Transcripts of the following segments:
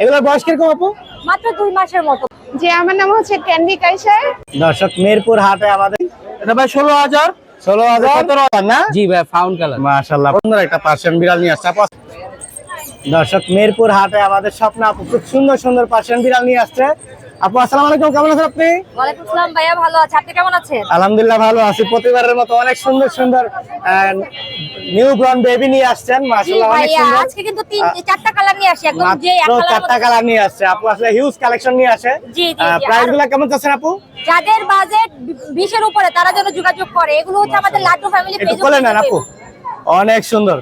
এগুলোর বয়স কীরকম আপু? মাত্র দুই মাসের মতো। যে আমার নাম হচ্ছে ক্যান্ডি কাইসার। দর্শক মিরপুর হাটে আমাদের এটা ভাই ষোলো হাজার। ষোলো হাজার। না? জি ভাই ফাউন্ড কালার। মাশাল্লাহ। সুন্দর একটা পার্সেন্ট বিড়াল নিয়ে আসছে। আপু দর্শক মিরপুর হাটে আমাদের স্বপ্ন আপু খুব সুন্দর সুন্দর পার্সিয়ান বিড়াল নিয়ে আসছে। আপু আসসালামু আলাইকুম কেমন আছেন আপনি? ওয়ালাইকুম আসসালাম ভাইয়া ভালো আছে। আপনি কেমন আছেন? আলহামদুলিল্লাহ ভালো আছি। প্রতিবারের মতো অনেক সুন্দর সুন্দর নিউ ব্রন বেবি নিয়ে আসছেন জি মাশাল্লাহ অনেক সুন্দর। আজকে কিন্তু তিন চারটা কালার নিয়ে আসি একদম যে এক কালার চারটা কালার নিয়ে আসছে। আপু আসলে হিউজ কালেকশন নিয়ে আসে। জি, জি, জি। প্রাইস আর- গুলা কেমন চাচ্ছেন আপু? যাদের বাজেট বিশের উপরে তারা যেন যোগাযোগ করে। এগুলো হচ্ছে আমাদের লাড্ডু ফ্যামিলি একটু কোলে নেন আপু। অনেক সুন্দর।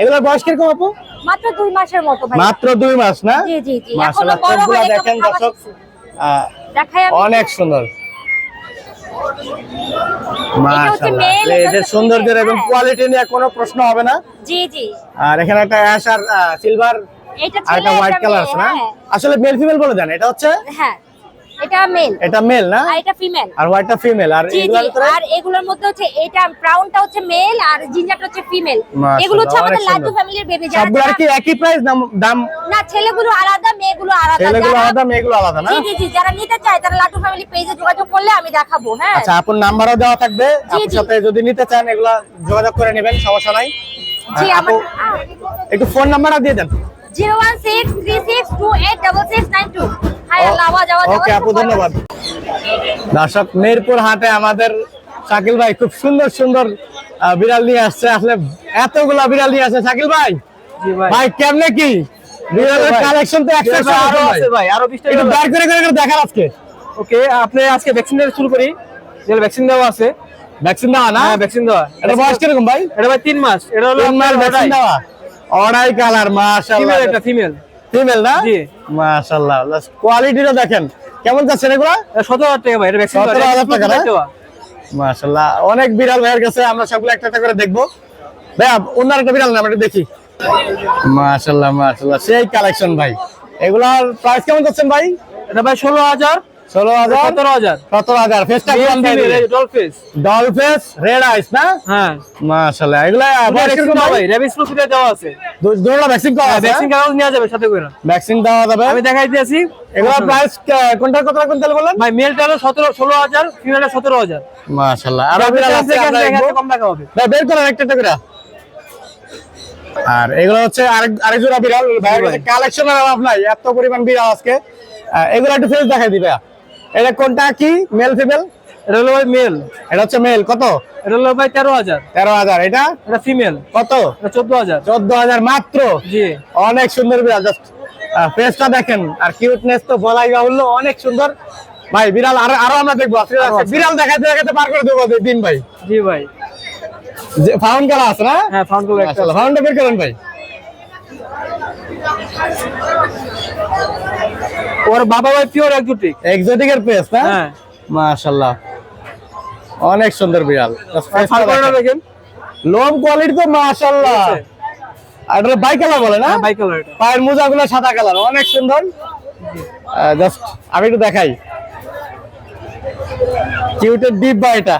এগুলোর বয়স কীরকম আপু? মাত্র দুই মাসের মতো মাত্র দুই মাস না? জি জি জি। এখনও বড় হয়ে দেখেন দর্শক। দেখাই অনেক সুন্দর। সৌন্দর্যের এবং। কোয়ালিটি নিয়ে কোনো প্রশ্ন হবে না। জি জি। আর এখানে একটা অ্যাশ আর সিলভার এটা আর হোয়াইট কালার আছে না? হ্যাঁ। আসলে মেল ফিমেল বলে দেন এটা হচ্ছে হ্যাঁ। এটা মেল এটা মেল না? এটা ফিমেল আর হোয়াইটটা ফিমেল আর এগুলোর আর এগুলোর মধ্যে হচ্ছে এটা ব্রাউনটা হচ্ছে মেল আর জিঞ্জারটা হচ্ছে ফিমেল এগুলো হচ্ছে আমাদের লাজু ফ্যামিলির বেবি যারা সবগুলো কি একই প্রাইস দাম? না ছেলেগুলো আলাদা মেয়েগুলো আলাদা। ছেলেগুলো আলাদা মেয়েগুলো আলাদা না? জি জি যারা নিতে চায় তারা লাটু ফ্যামিলি পেজে যোগাযোগ করলে আমি দেখাবো হ্যাঁ। আচ্ছা আপনার নাম্বারও দেওয়া থাকবে। আপনার সাথে যদি নিতে চান এগুলো যোগাযোগ করে নেবেন সমস্যা নাই। জি আমার একটু ফোন নাম্বারটা দিয়ে দেন। 01636286692 ওকে আপু ধন্যবাদ। দর্শক মিরপুর হাটে আমাদের শাকিল ভাই খুব সুন্দর সুন্দর বিড়াল নিয়ে আসছে। আসলে এতগুলা বিড়াল নিয়ে আসছে। শাকিল ভাই? ভাই। ভাই কেমনে কি? বিড়ালের ভাই। কালেকশন তো একশো আরও আছে ভাই আরও বিশটা একটু বার করে করে করে দেখার আজকে। ওকে আপনি আজকে ভ্যাকসিন দিয়ে শুরু করি। ভ্যাকসিন দেওয়া আছে। ভ্যাকসিন দেওয়া না? হ্যাঁ ভ্যাকসিন দেওয়া। এটা বয়স কীরকম ভাই? এটা ভাই তিন মাস। এটা হলো তিন মাস ভ্যাকসিন দেওয়া। অড়াই কালার মাশাআল্লাহ। ফিমেল এটা ফিমেল ফিমেল না? জি। মাশাআল্লাহ কোয়ালিটিটা দেখেন। কেমন যাচ্ছেন এগুলা? সতেরো হাজার টাকা ভাই এটা ভ্যাকসিন 17,000 টাকা না? মাশাআল্লাহ অনেক বিড়াল ভাইয়ের কাছে আমরা সবগুলো একটা একটা করে দেখব। ভাই অন্য একটা বিড়াল না আমরা দেখি। মাশাআল্লাহ মাশাআল্লাহ সেই কালেকশন ভাই। এগুলার প্রাইস কেমন যাচ্ছেন ভাই? এটা ভাই ষোলো হাজার। ষোলো হাজার সতেরো হাজার। সতেরো হাজার। ফেসটা doll face doll face red eyes না? হ্যাঁ। মাশাআল্লাহ এগুলা দেওয়া ভাই। ভাই রেবিস ফ্লু দুটো দেওয়া আছে। দুটো ভ্যাকসিন করা আছে। ভ্যাকসিন কাগজ নেওয়া যাবে সাথে করে। ভ্যাকসিন দেওয়া যাবে। আমি দেখাই দিয়েছি। এগুলা প্রাইস কোনটার কত রাখবেন তাহলে বলেন? ভাই মেলটা হলো সতেরো ষোলো হাজার ফিমেলটা সতেরো হাজার। মাশাআল্লাহ আর বিড়াল আছে কম টাকা হবে। ভাই বের করেন একটা একটা করে। আর এগুলো হচ্ছে আরেক আরেক জোড়া বিড়াল কালেকশনের অভাব নাই এত পরিমাণ বিড়াল আজকে। এগুলো একটু ফেস দেখাই দিবে এটা কোনটা? কি? মেল ফিমেল এটা হলো ভাই মেল এটা হচ্ছে মেল কত? এটা হলো ভাই তেরো হাজার। তেরো হাজার। এটা? এটা ফিমেল কত? এটা চোদ্দ হাজার। চোদ্দ হাজার মাত্র? জি। অনেক সুন্দর বিড়াল। জাস্ট ফেসটা দেখেন। আর কিউটনেস তো বলাই বাহুল্য অনেক সুন্দর। ভাই বিড়াল আরও আরও আমরা দেখব। বিড়াল দেখাতে দেখাতে পার করে দেবো দিন ভাই। জি ভাই। যে ফাউন্ড করা আছে না? হ্যাঁ ফাউন্ড মাশাআল্লাহ। ফাউন্ডটা বের করেন ভাই। ওর বাবা ভাই পিওর একজুটিক এক্সোটিকের পেস না? হ্যাঁ। মাশাআল্লাহ অনেক সুন্দর বিড়াল। দেখেন। লোম কোয়ালিটি তো মাশাআল্লাহ আর এটা বাই কালার বলে না? হ্যাঁ বাই কালার এটা। পায়ের মোজাগুলো সাদা কালার অনেক সুন্দর। জাস্ট আমি একটু দেখাই। কিউটের ডিপ বা এটা?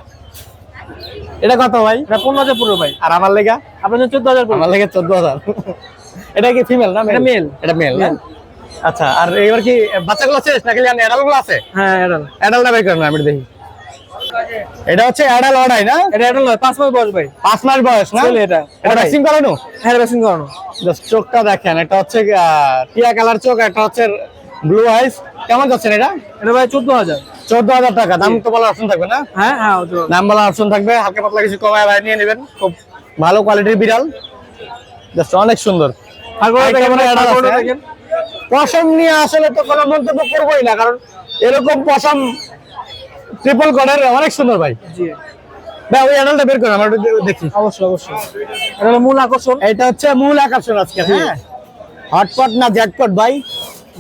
এটা কত ভাই? এটা পনেরো হাজার পুরো ভাই। আর আমার লেগা? আপনার চোদ্দ হাজার আমার লেগে চোদ্দ হাজার। এটা কি ফিমেল না এটা male। এটা মেল না? Male। আচ্ছা আর এবার কি বাচ্চাগুলো শেষ নাকি অ্যাডাল্ট আছে? হ্যাঁ এটা অ্যাডাল্টটা বের করেন আমি দেখি। এটা হচ্ছে অ্যাডাল্ট অর্ডাই না? এটা এটা নয় পাঁচ মাস বয়স ভাই। পাঁচ মাস বয়স না? এটা। এটা। ভ্যাকসিন করানো? হ্যাঁ ভ্যাকসিন করানো। জাস্ট চোখটা দেখেন এটা হচ্ছে টিয়া কালার চোখ হচ্ছে ব্লু আইস কেমন যাচ্ছেন এটা? এটা ভাই চোদ্দ হাজার। চোদ্দ হাজার টাকা দাম তো বলার অপশন থাকবে না? হ্যাঁ হ্যাঁ দাম বলার অপশন থাকবে হালকা পাতলা কিছু কমায় ভাই নিয়ে নেবেন। খুব ভালো কোয়ালিটির বিড়াল। জাস্ট অনেক সুন্দর। আর কেমন আছে? পশম নিয়ে আসলে তো কোনো মন্তব্য করবোই না কারণ এরকম পশম ট্রিপল কোডের অনেক সুন্দর ভাই। জি। ভাই ওই অ্যাডালটা বের করেন আমরা দেখি। অবশ্যই অবশ্যই। এটা হলো মূল আকর্ষণ। এটা হচ্ছে মূল আকর্ষণ আজকে হ্যাঁ। হটপট না জ্যাকপট ভাই?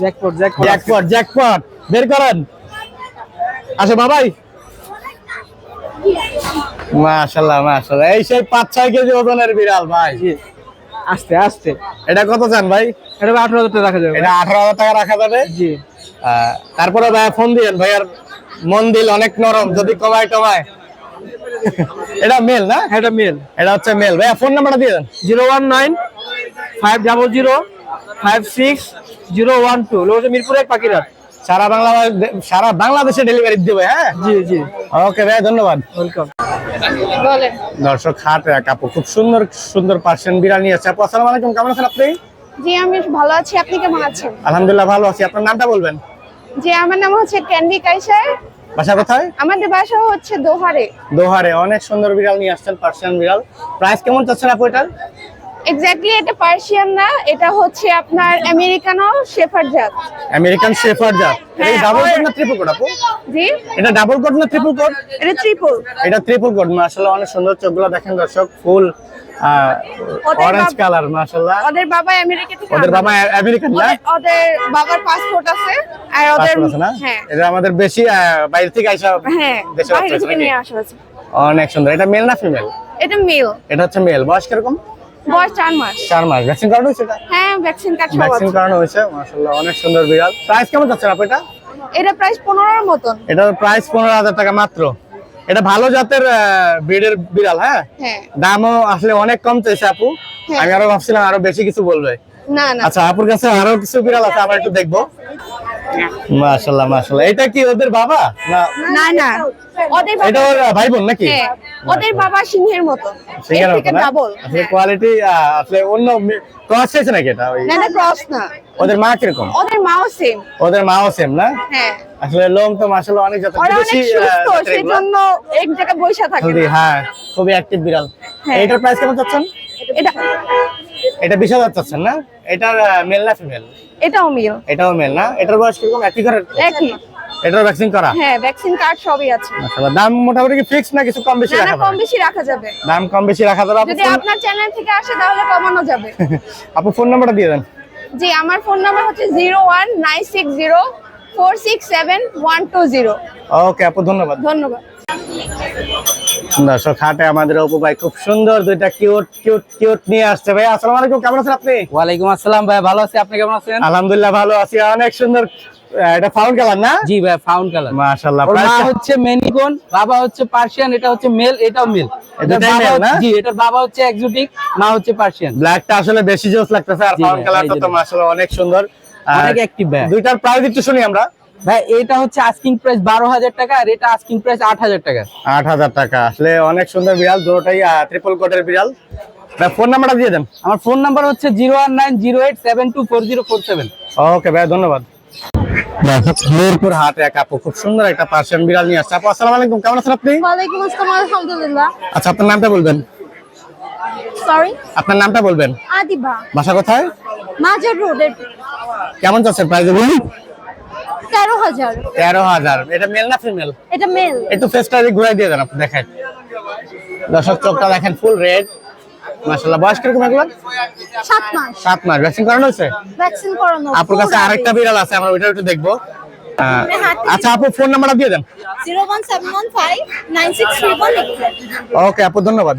জ্যাকপট জ্যাকপট জ্যাকপট জ্যাকপট বের করেন। আসো বাবাই। এই সেই পাঁচ ছয় কেজি ওজনের বিড়াল ভাই। জি। আস্তে আস্তে। এটা কত চান ভাই? এটা ভাই আঠারো হাজার টাকা রাখা যাবে। এটা আঠারো হাজার টাকা রাখা যাবে? জি। তারপরে ভাই ফোন দিয়েন ভাইয়ার মন দিল অনেক নরম যদি কমায় টমায়। এটা মেল না? হ্যাঁ এটা মেল এটা হচ্ছে মেল ভাইয়া ফোন নাম্বারটা দিয়ে দেন। Zero one nine five double zero five six zero one two. Location Mirpur এক পাখিরাট সারা বাংলা সারা বাংলাদেশে ডেলিভারি দেবে হ্যাঁ? জি জি। ওকে ভাই ধন্যবাদ। ওয়েলকাম দর্শক হাট এক আপু খুব সুন্দর সুন্দর পার্সিয়ান বিড়াল নিয়ে আসছে আপু আসসালামু আলাইকুম কেমন আছেন আপনি? জি আমি ভালো আছি। আপনি কেমন আছেন? আলহামদুলিল্লাহ ভালো আছি। আপনার নামটা বলবেন? জি আমার নাম হচ্ছে ক্যান্ডি কাইসার। বাসা কোথায়? আমাদের বাসা হচ্ছে দোহারে। দোহারে। অনেক সুন্দর বিড়াল নিয়ে আসছেন পার্সিয়ান বিড়াল। প্রাইস কেমন চাচ্ছেন আপু এটার? এক্স্যাক্টলি এটা পার্সিয়ান না এটা হচ্ছে আপনার আমেরিকানো শেফার জাত। আমেরিকান শেফার জাত। এটা ডাবল কোড না ট্রিপল কোড আপু? জি? এটা ডাবল কোড না ট্রিপল কোড এটা ট্রিপল এটা ট্রিপল কোড মাশাআল্লাহ অনেক সুন্দর চোখগুলো দেখেন দর্শক ফুল অরেঞ্জ কালার মাশাআল্লাহ। ওদের বাবা আমেরিকা থেকে ওদের বাবা আমেরিকান না? ওদের- বাবার পাসপোর্ট আছে আর ওদের হ্যাঁ। এটা আমাদের বেশি বাইরে থেকে আইসা হ্যাঁ দেশে বাইরে থেকে নিয়ে আসা অনেক সুন্দর। এটা মেল না ফিমেল এটা মেল এটা হচ্ছে মেল বয়স কীরকম? বয়স চার মাস। চার মাস। ভ্যাকসিন করানো হয়েছে হ্যাঁ ভ্যাকসিন কার্ড সব ভ্যাকসিন করানো হয়েছে মাশাআল্লাহ অনেক সুন্দর বিড়াল। প্রাইস কেমন যাচ্ছে আপু এটা? এটা প্রাইস পনেরোর মতন। এটার প্রাইস টাকা মাত্র। এটা ভালো জাতের ব্রিডের বিড়াল হ্যাঁ? হ্যাঁ। দামও আসলে অনেক কম চাইছে আপু। হ্যাঁ। আমি আরও ভাবছিলাম আরও বেশি কিছু বলবে। না না। আচ্ছা আপুর কাছে আরও কিছু বিড়াল আছে আবার একটু দেখব। মাশাল্লাহ মাশাল্লাহ এটা কি ওদের বাবা? না। না না। ওদের বাবা এটা ওর ভাই বোন নাকি? হ্যাঁ। ওদের বাবা সিংহের মতো। এর থেকে আসলে কোয়ালিটি আসলে অন্য ক্রস চাইছে নাকি এটা না না ক্রস না। ওদের মা কীরকম? ওদের মাও সেম ওদের মাও সেম না? হ্যাঁ। আসলে লোম তো মাশাল্লাহ অনেক আহ, সুস্থ সেজন্য এক জায়গায় বসে থাকে হ্যাঁ। খুবই অ্যাক্টিভ বিড়াল। হ্যাঁ। এটার প্রাইস কেমন চাচ্ছেন? এটা এটা বিশ হাজার চাচ্ছেন না? এটার মেল না ফিমেল এটাও মিল এটাও মেল না? এটার বয়স কীরকম? একই ঘরের? একই। এটার ভ্যাকসিন করা? হ্যাঁ ভ্যাকসিন কার্ড সবই আছে। মাশাআল্লাহ। দাম মোটামুটি কি ফিক্স না কিছু কম বেশি না না কম বেশি রাখা যাবে। দাম কম বেশি রাখা যাবে। যদি আপনার চ্যানেল থেকে আসে তাহলে কমানো যাবে। আপু ফোন নাম্বারটা দিয়ে দেন। জি আমার ফোন নাম্বার হচ্ছে zero one nine six zero four six seven one two zero. Okay আপু ধন্যবাদ। ধন্যবাদ। দর্শক হাটে আমাদের অপু ভাই খুব সুন্দর দুইটা কিউট কিউট কিউট নিয়ে আসছে। ভাই আসসালামু আলাইকুম কেমন আছেন আপনি? ওয়ালাইকুম আসসালাম ভাই ভালো আছি। আপনি কেমন আছেন? আলহামদুলিল্লাহ ভালো আছি। অনেক সুন্দর এটা ফাউন্ড কালার না? জি ভাই ফাউন্ড কালার মাশাআল্লাহ মা হচ্ছে মেনিকন বাবা হচ্ছে পার্সিয়ান এটা হচ্ছে মেল এটাও মেল দুটাই বাবা না? জি বাবা হচ্ছে এক্সোটিক মা হচ্ছে পার্সিয়ান ব্ল্যাকটা আসলে বেশি জোস লাগতেছে আর ফাউন্ড কালারটা তো মাশাআল্লাহ অনেক সুন্দর। অনেক active ভাই। দুইটার প্রাইস একটু শুনি আমরা। ভাই এটা হচ্ছে আস্কিং প্রাইস বারো হাজার টাকা আর এটা আস্কিং প্রাইস আট হাজার টাকা। আট হাজার টাকা। আসলে অনেক সুন্দর বিড়াল দুটোটাই ট্রিপল কোটের বিড়াল। ফোন নাম্বারটা দিয়ে দেন। আমার ফোন নাম্বার হচ্ছে zero one nine zero eight seven two four zero four seven okay ভাই ধন্যবাদ। মিরপুর হাটে এক আপু খুব সুন্দর একটা পার্সিয়ান বিড়াল নিয়ে আসছে। আপু আসসালামু আলাইকুম কেমন আছেন আপনি? ওয়ালাইকুম আসসালাম আলহামদুলিল্লাহ। আচ্ছা আপনার নামটা বলবেন। সরি আপনার নামটা বলবেন। আদিবা। বাসা কোথায়? মাজার রোডের কেমন যাচ্ছে প্রাইস বলুন। তেরো হাজার। তেরো হাজার। এটা মেল না ফিমেল এটা মেল একটু ফেসটা ঘুরাই দিয়ে দেন আপনি দেখেন দর্শক চোখটা দেখেন ফুল রেড মাশাআল্লাহ। বয়স কীরকম এগুলো? সাত মাস। সাত মাস। ভ্যাকসিন করানো হয়েছে? ভ্যাকসিন করানো। আপুর কাছে আরেকটা বিড়াল আছে আমরা ওইটা একটু দেখব। আচ্ছা আপু ফোন নাম্বারটা দিয়ে দেন। ওকে আপু ধন্যবাদ।